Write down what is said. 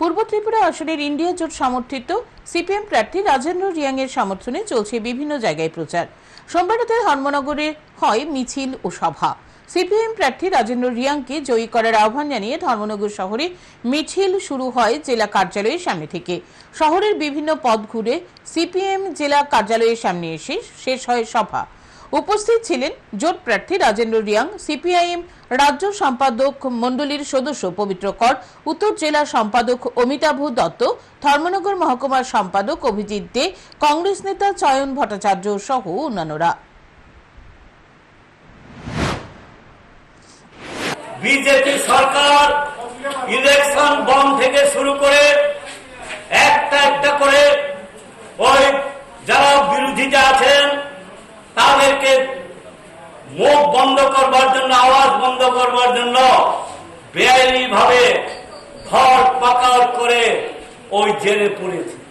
পূর্ব ত্রিপুরা আসনের ইন্ডিয়া জোট সমর্থিত সিপিএম প্রার্থী রাজেন্দ্র রিয়াং এর সমর্থনে চলছে বিভিন্ন জায়গায় প্রচার। সোমবার রাতে ধর্মনগরে হয় মিছিল ও সভা। সিপিএম প্রার্থী রাজেন্দ্র রিয়াংকে জয়ী করার আহ্বান জানিয়ে ধর্মনগর শহরে মিছিল শুরু হয় জেলা কার্যালয়ের সামনে থেকে। শহরের বিভিন্ন পথ ঘুরে সিপিএম জেলা কার্যালয়ের সামনে এসে শেষ হয় সভা। উপস্থিত ছিলেন জোট প্রার্থী রাজেন্দ্র রিয়াং, সিপিআইএম রাজ্য সম্পাদক মণ্ডলীর সদস্য পবিত্র কর, উত্তর জেলা সম্পাদক অমিতাভ দত্ত, ধর্মনগর মহকুমার সম্পাদক অভিজিৎ দে, কংগ্রেস নেতা চয়ন ভট্টাচার্য সহ অন্যান্যরা। বিজেপি সরকার ইলেকশন বন্ড থেকে শুরু করে একটা একটা করে ওই যারা বিরোধীতে তাদেরকে মুখ বন্ধ করবার জন্য, আওয়াজ বন্ধ করবার জন্য বেআইনি ভাবে ধর পাকাল করে ওই জেলে পড়েছে।